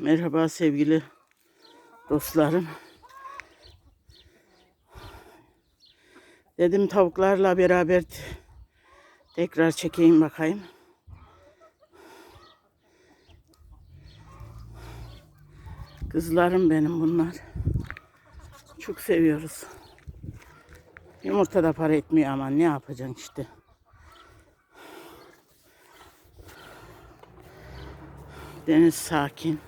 Merhaba sevgili dostlarım. Dedim tavuklarla beraber tekrar çekeyim bakayım. Kızlarım benim bunlar. Çok seviyoruz. Yumurta da para etmiyor ama ne yapacaksın işte. Deniz sakin.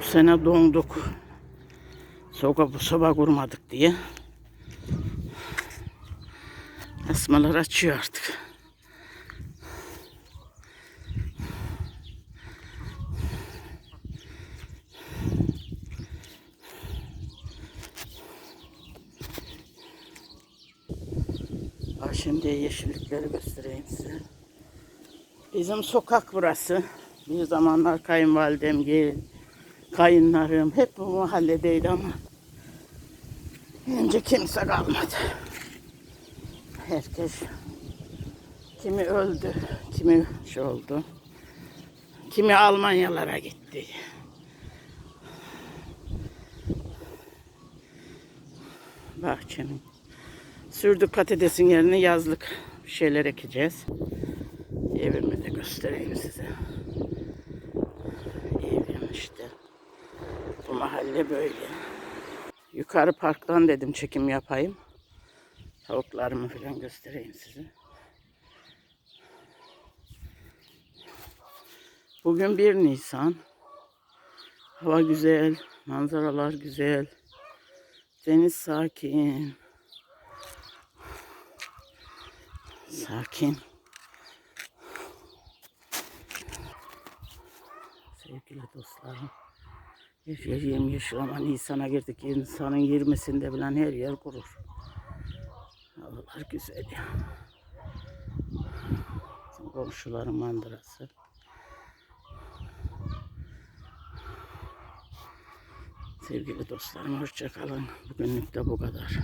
Bu sene donduk. Soba, soba kurmadık diye. Asmalar açıyor artık. Şimdi yeşillikleri göstereyim size. Bizim sokak burası. Bir zamanlar kayınvalidem, gel, kayınlarım hep bu mahalledeydi ama önce kimse kalmadı. Herkes kimi öldü, kimi şey oldu. Kimi Almanyalara gitti. Bahçenin. Sürdük patatesin yerine yazlık bir şeyler ekeceğiz. Evimi de göstereyim size. Evim işte. Bu mahalle böyle. Yukarı parktan dedim çekim yapayım. Tavuklarımı falan göstereyim size. Bugün 1 Nisan. Hava güzel, manzaralar güzel. Deniz sakin. Sakin. Sevgili dostlarım. Her yer yemyeşil ama Nisan'a girdik. Nisan'ın 20'sinde bilen her yer kurur. Havalar güzel ya. Komşuların mandırası. Sevgili dostlarım hoşça kalın. Bugünlük de bu kadar.